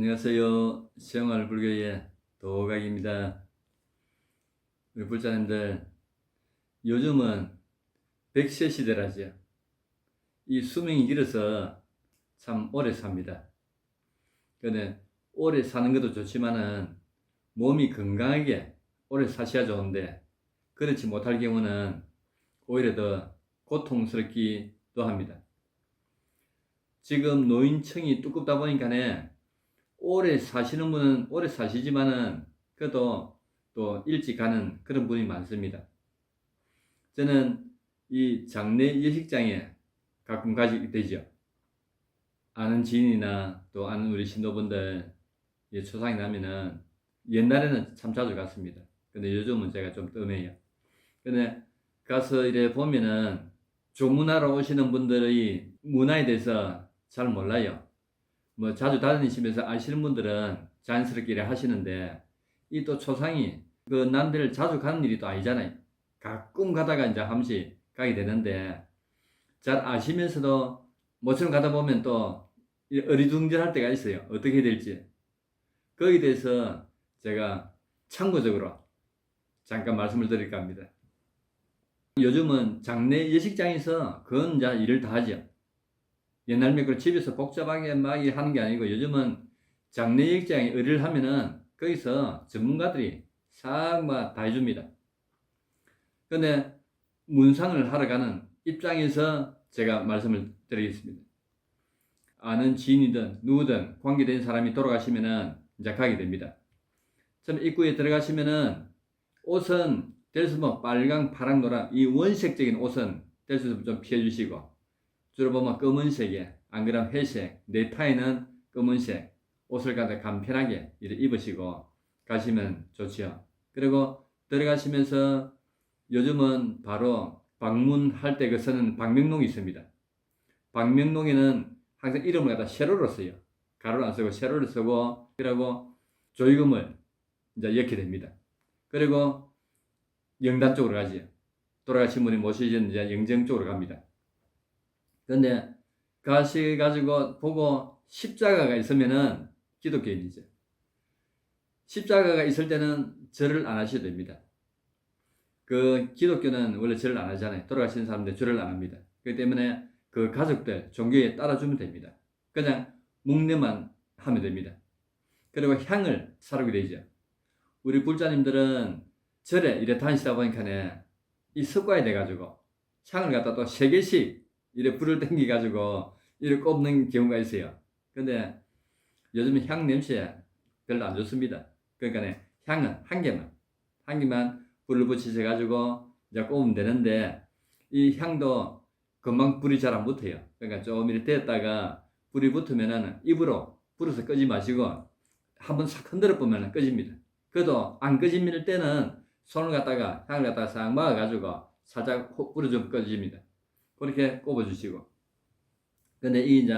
안녕하세요. 시영활불교의 도각입니다. 우리 불자님들, 요즘은 백세 시대라지요. 이 수명이 길어서 참 오래 삽니다. 근데 오래 사는 것도 좋지만은 몸이 건강하게 오래 사셔야 좋은데 그렇지 못할 경우는 오히려 더 고통스럽기도 합니다. 지금 노인층이 두껍다 보니까네 오래 사시는 분은 오래 사시지만은 그래도 또 일찍 가는 그런 분이 많습니다. 저는 이 장례 예식장에 가끔 가지게 되죠. 아는 지인이나 또 아는 우리 신도분들 예, 초상이 나면은 옛날에는 참 자주 갔습니다. 근데 요즘은 제가 좀 뜸해요. 근데 가서 이래 보면은 조문하러 오시는 분들의 문화에 대해서 잘 몰라요. 뭐 자주 다니시면서 아시는 분들은 자연스럽게 하시는데 이 또 초상이 그 남들 자주 가는 일이 또 아니잖아요. 가끔 가다가 이제 한 번씩 가게 되는데 잘 아시면서도 모처럼 가다 보면 또이 어리둥절할 때가 있어요. 어떻게 될지. 거기에 대해서 제가 참고적으로 잠깐 말씀을 드릴까 합니다. 요즘은 장례 예식장에서 그건 이제 일을 다 하죠. 옛날 몇 집에서 복잡하게 막 하는 게 아니고 요즘은 장례 예식장에 의뢰를 하면은 거기서 전문가들이 싹막다 해줍니다. 근데 문상을 하러 가는 입장에서 제가 말씀을 드리겠습니다. 아는 지인이든 누구든 관계된 사람이 돌아가시면은 이제 가게 됩니다. 처음 입구에 들어가시면은 옷은 될수 뭐 빨강, 파랑, 노랑 이 원색적인 옷은 될수 좀 피해 주시고 주로 보면 검은색에 안 그러면 회색, 네타에는 검은색 옷을 갖다 간편하게 이렇게 입으시고 가시면 좋지요. 그리고 들어가시면서 요즘은 바로 방문할 때 그 쓰는 방명록이 있습니다. 방명록에는 항상 이름을 갖다 세로로 써요. 가로를 안 쓰고 세로를 쓰고 그리고 조의금을 이제 넣게 됩니다. 그리고 영단 쪽으로 가지요. 돌아가신 분이 모시진 이제 영정 쪽으로 갑니다. 근데 가시 가지고 보고 십자가가 있으면은 기독교인이죠. 십자가가 있을 때는 절을 안 하셔도 됩니다. 그 기독교는 원래 절을 안 하잖아요. 돌아가신 사람들 절을 안 합니다. 그렇기 때문에 그 가족들 종교에 따라주면 됩니다. 그냥 묵내만 하면 됩니다. 그리고 향을 사르게 되죠. 우리 불자님들은 절에 이래 다니시다 보니까 이 습관이 돼가지고 향을 갖다 또 세 개씩 이래 불을 땡기가지고 이래 꼽는 경우가 있어요. 근데 요즘은 향 냄새 별로 안 좋습니다. 그러니까 향은 한 개만, 한 개만 불을 붙이셔가지고 이제 꼽으면 되는데 이 향도 금방 불이 잘 안 붙어요. 그러니까 좀 이렇게 됐다가 불이 붙으면은 입으로 불어서 끄지 마시고 한번 싹 흔들어 보면 꺼집니다. 그래도 안 꺼집니다 때는 손을 갖다가 향을 갖다가 싹 막아가지고 살짝 불을 좀 꺼집니다. 그렇게 꼽아주시고. 근데 이 이제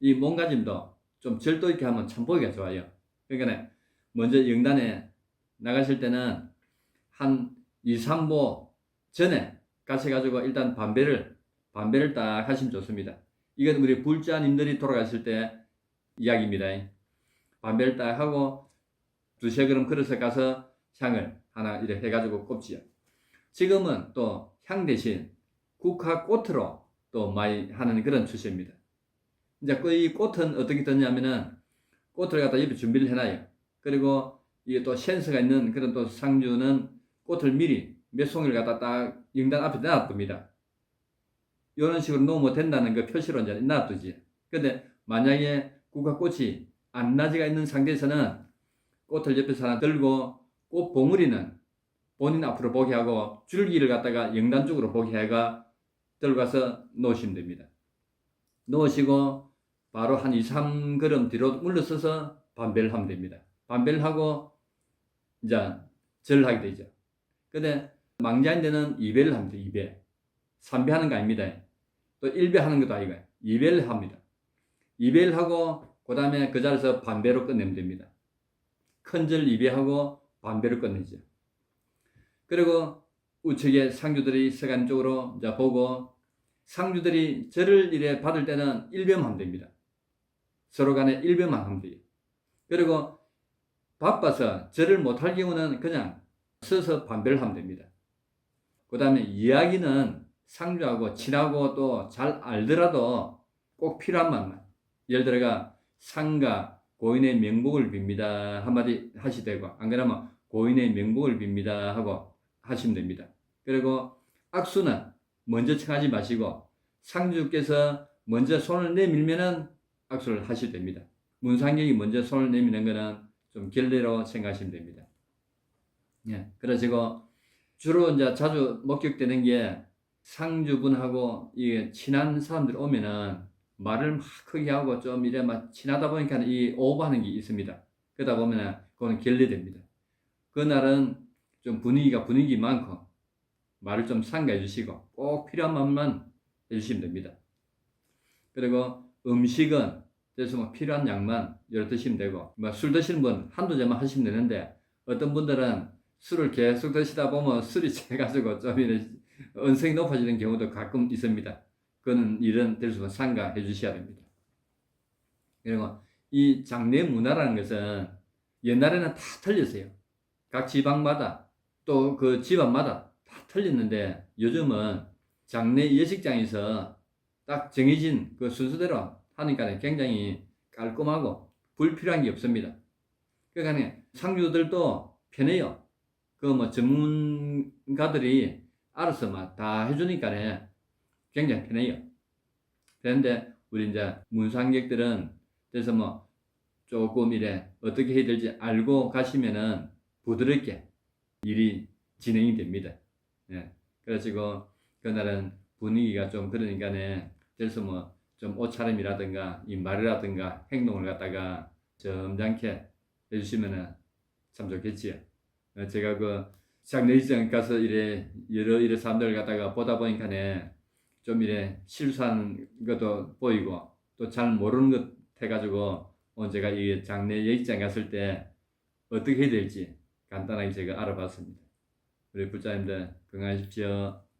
이 몸가짐도 좀 절도 있게 하면 참 보기가 좋아요. 그러니까 먼저 영단에 나가실 때는 한 2, 3보 전에 가셔가지고 일단 반배를 반배를 딱 하시면 좋습니다. 이건 우리 불자님들이 돌아가실 때 이야기입니다. 반배를 딱 하고 두세 그릇 그릇에 가서 향을 하나 이렇게 해가지고 꼽지요. 지금은 또 향 대신 국화 꽃으로 또 많이 하는 그런 추세입니다. 이제 그 이 꽃은 어떻게 듣냐면은 꽃을 갖다 옆에 준비를 해놔요. 그리고 이게 또 센스가 있는 그런 또 상주는 꽃을 미리 몇 송이를 갖다 딱 영단 앞에 놔둡니다. 이런 식으로 놓으면 된다는 그 표시로 이제 놔두지. 근데 만약에 국화꽃이 안 나지가 있는 상태에서는 꽃을 옆에서 하나 들고 꽃 봉우리는 본인 앞으로 보게 하고 줄기를 갖다가 영단 쪽으로 보게 해가 들고 가서 놓으시면 됩니다. 놓으시고 바로 한 2, 3걸음 뒤로 물러서서 반배를 하면 됩니다. 반배를 하고 이제 절을 하게 되죠. 근데 망자인데는 2배를 합니다. 2배. 3배 하는 거 아닙니다. 또 1배 하는 것도 아니고 2배를 합니다. 2배를 하고 그 다음에 그 자리에서 반배로 끝내면 됩니다. 큰절 2배 하고 반배로 끝내죠. 그리고 우측에 상주들이 서간 쪽으로 이제 보고 상주들이 절을 이래 받을 때는 1배만 하면 됩니다. 서로 간에 1배만 하면 돼요. 그리고 바빠서 절을 못할 경우는 그냥 서서 반별을 하면 됩니다. 그 다음에 이야기는 상주하고 친하고 또 잘 알더라도 꼭 필요한 말만. 예를 들어가 상가 고인의 명복을 빕니다 한마디 하시되고 안 그러면 고인의 명복을 빕니다 하고 하시면 됩니다. 그리고 악수는 먼저 청하지 마시고 상주께서 먼저 손을 내밀면은 악수를 하셔도 됩니다. 문상객이 먼저 손을 내미는 거는 좀 결례로 생각하시면 됩니다. 예, 그러시고 주로 이제 자주 목격되는 게 상주분하고 이게 친한 사람들 오면은 말을 막 크게 하고 좀 이래 막 친하다 보니까 이 오버하는 게 있습니다. 그러다 보면은 그거는 결례됩니다. 그날은 좀 분위기가 분위기 많고 말을 좀 상가해 주시고 꼭 필요한 말만 해주시면 됩니다. 그리고 음식은 그래서 뭐 필요한 양만 여러 드시면 되고 뭐 술 드시는 분 한두 잔만 하시면 되는데 어떤 분들은 술을 계속 드시다 보면 술이 채가지고 좀 이래 언성이 높아지는 경우도 가끔 있습니다. 그는 이런 될수록 상가해 주셔야 됩니다. 그리고 이 장례 문화라는 것은 옛날에는 다 틀렸어요. 각 지방마다 또 그 집안마다 다 틀렸는데 요즘은 장례 예식장에서 딱 정해진 그 순서대로 하니까 굉장히 깔끔하고 불필요한 게 없습니다. 그러니까 상주들도 편해요. 그 뭐 전문가들이 알아서 막 다 해주니까 굉장히 편해요. 그런데 우리 이제 문상객들은 그래서 뭐 조금 이래 어떻게 해야 될지 알고 가시면은 부드럽게 일이 진행이 됩니다. 예. 그래가지고 그날은 분위기가 좀 그러니까네 그래서 뭐 좀 옷차림이라든가 이 말이라든가 행동을 갖다가 점잖게 해주시면은 참 좋겠지요. 어, 제가 그 장례식장 가서 이래 여러 이래 사람들 갖다가 보다 보니까네 좀 이래 실수하는 것도 보이고 또 잘 모르는 것 해가지고 어, 제가 이 장례 예식장 갔을 때 어떻게 해야 될지 간단하게 제가 알아봤습니다. 우리 불자님들 건강하십시오.